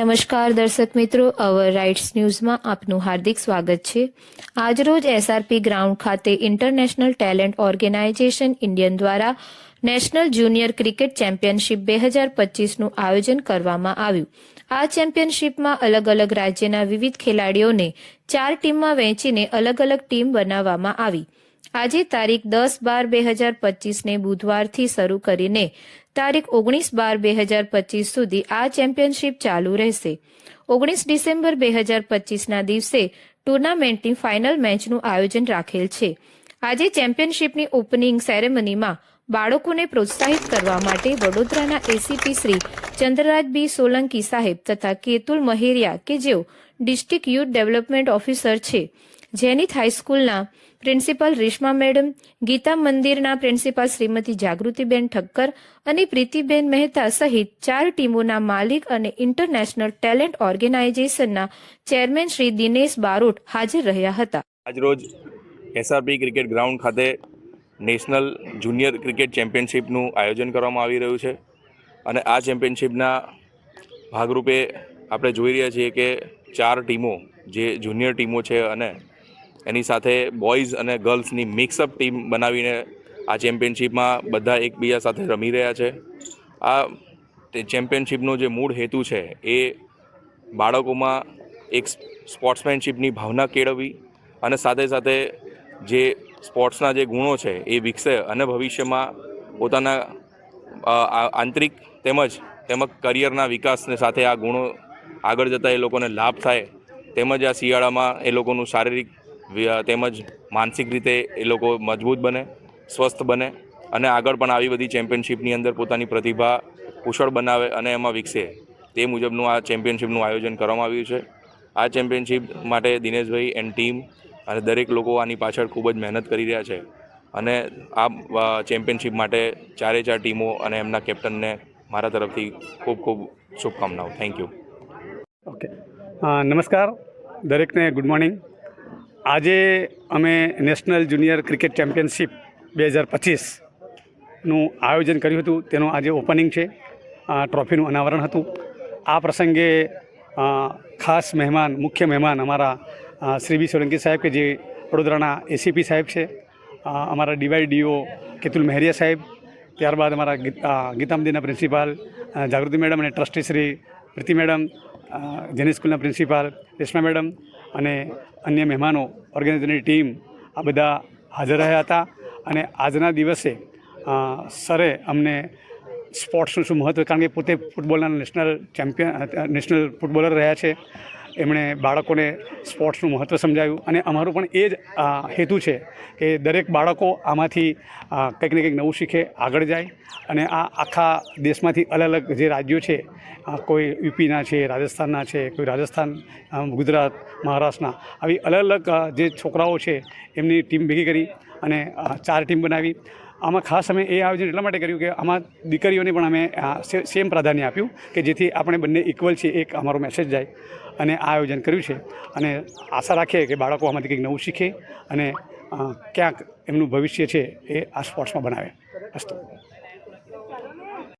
નમસ્કાર દર્શક મિત્રો, અવર રાઇટ્સ ન્યૂઝમાં આપનું હાર્દિક સ્વાગત છે. આજરોજ એસઆરપી ગ્રાઉન્ડ ખાતે ઇન્ટરનેશનલ ટેલેન્ટ ઓર્ગેનાઇઝેશન ઇન્ડિયન દ્વારા નેશનલ જુનિયર ક્રિકેટ ચેમ્પિયનશિપ બે હજાર પચીસનું આયોજન કરવામાં આવ્યું. આ ચેમ્પિયનશિપમાં અલગ અલગ રાજ્યના વિવિધ ખેલાડીઓને ચાર ટીમમાં વહેંચીને અલગ અલગ ટીમ બનાવવામાં આવી. આજે તારીખ દસ બાર બે હજાર પચીસને બુધવારથી શરૂ કરીને તારીખ ઓગણીસ બાર બે હજાર પચીસ સુધી આ ચેમ્પિયનશિપ ચાલુ રહેશે. ઓગણીસ ડિસેમ્બર બે હજાર પચીસના દિવસે ટુર્નામેન્ટની ફાઇનલ મેચનું આયોજન રાખેલ છે. આજે ચેમ્પિયનશિપની ઓપનિંગ સેરેમનીમાં બાળકોને પ્રોત્સાહિત કરવા માટે વડોદરાના એસીપી શ્રી ચંદ્રરાજ બી સોલંકી સાહેબ તથા કેતુલ મહેરિયા કે જેઓ ડિસ્ટ્રિક્ટ યુથ ડેવલપમેન્ટ ઓફિસર છે. જેનિથ હાઈસ્કૂલના પ્રિન્સિપાલ રેશમા મેડમ, ગીતા મંદિરના પ્રિન્સિપાલ શ્રીમતી જાગૃતિબેન ઠક્કર અને પ્રીતિબેન મહેતા સહિત ચાર ટીમોના માલિક અને ઇન્ટરનેશનલ ટેલેન્ટ ઓર્ગેનાઇઝેશનના ચેરમેન શ્રી દિનેશ બારોટ હાજર રહ્યા હતા. આજરોજ એસઆરપી ક્રિકેટ ગ્રાઉન્ડ ખાતે નેશનલ જુનિયર ક્રિકેટ ચેમ્પિયનશિપનું આયોજન કરવામાં આવી રહ્યું છે. અને આ ચેમ્પિયનશિપના ભાગરૂપે આપણે જોઈ રહ્યા છીએ કે ચાર ટીમો જે જુનિયર ટીમો છે અને એની સાથે બોયઝ અને ગર્લ્સની મિક્સઅપ ટીમ બનાવીને આ ચેમ્પિયનશિપમાં બધા એકબીજા સાથે રમી રહ્યા છે. આ ચેમ્પિયનશિપનો જે મૂળ હેતુ છે એ બાળકોમાં એક સ્પોર્ટ્સમેનશિપની ભાવના કેળવવી અને સાથે સાથે જે સ્પોર્ટ્સના જે ગુણો છે એ વિકસે અને ભવિષ્યમાં પોતાના આંતરિક તેમજ તેમજ કરિયરના વિકાસને સાથે આ ગુણો આગળ જતાં એ લોકોને લાભ થાય તેમજ આ શિયાળામાં એ લોકોનું શારીરિક તેમજ માનસિક રીતે એ લોકો મજબૂત બને, સ્વસ્થ બને અને આગળ પણ આવી બધી ચેમ્પિયનશિપની અંદર પોતાની પ્રતિભા કુશળ બનાવે અને એમાં વિકસે. તે મુજબનું આ ચેમ્પિયનશિપનું આયોજન કરવામાં આવ્યું છે. આ ચેમ્પિયનશિપ માટે દિનેશભાઈ એન્ડ ટીમ અને દરેક લોકો આની પાછળ ખૂબ જ મહેનત કરી રહ્યા છે. અને આ ચેમ્પિયનશિપ માટે ચારે ચાર ટીમો અને એમના કેપ્ટનને મારા તરફથી ખૂબ ખૂબ શુભકામનાઓ. થેન્ક યુ ઓકે નમસ્કાર. દરેકને ગુડ મોર્નિંગ આજે અમે નેશનલ જુનિયર ક્રિકેટ ચેમ્પિયનશિપ બે હજાર પચીસનું આયોજન કર્યું હતું. તેનું આજે ઓપનિંગ છે. ટ્રોફીનું અનાવરણ હતું. આ પ્રસંગે ખાસ મહેમાન, મુખ્ય મહેમાન અમારા શ્રી બી સોલંકી સાહેબ કે જે વડોદરાના એસીપી સાહેબ છે અમારા અમારા ડીવાયડીઓ કેતુલ મહેરિયા સાહેબ, ત્યારબાદ અમારા ગીતામદીના પ્રિન્સિપાલ જાગૃતિ મેડમ અને ટ્રસ્ટી શ્રી પ્રીતિ મેડમ જેની સ્કૂલના પ્રિન્સિપાલ રેશમા મેડમ અને અન્ય મહેમાનો ઓર્ગેનાઇઝરની ટીમ આ બધા હાજર રહ્યા હતા અને આજના દિવસે સરે અમને સ્પોર્ટ્સનું શું મહત્ત્વ કારણ કે પોતે ફૂટબોલના નેશનલ ચેમ્પિયન, નેશનલ ફૂટબોલર રહ્યા છે. એમણે બાળકોને સ્પોર્ટ્સનું મહત્ત્વ સમજાવ્યું. અને અમારું પણ એ જ હેતુ છે કે દરેક બાળકો આમાંથી કંઈક ને કંઈક નવું શીખે, આગળ જાય. અને આ આખા દેશમાંથી અલગ અલગ જે રાજ્યો છે કોઈ યુપીના છે, રાજસ્થાનના છે, કોઈ રાજસ્થાન ગુજરાત, મહારાષ્ટ્રના, આવી અલગ અલગ જે છોકરાઓ છે, એમની ટીમ ભેગી કરી અને ચાર ટીમ બનાવી. આમાં ખાસ અમે એ આયોજન એટલા માટે કર્યું કે આમાં દીકરીઓને પણ અમે સેમ પ્રાધાન્ય આપ્યું કે જેથી આપણે બંને ઇક્વલ છીએ, એક અમારો મેસેજ જાય. અને આ આયોજન કર્યું છે. અને આશા રાખીએ કે બાળકો આમાંથી કંઈક નવું શીખે અને ક્યાંક એમનું ભવિષ્ય છે એ આ સ્પોર્ટ્સમાં બનાવે. અસ્તુ.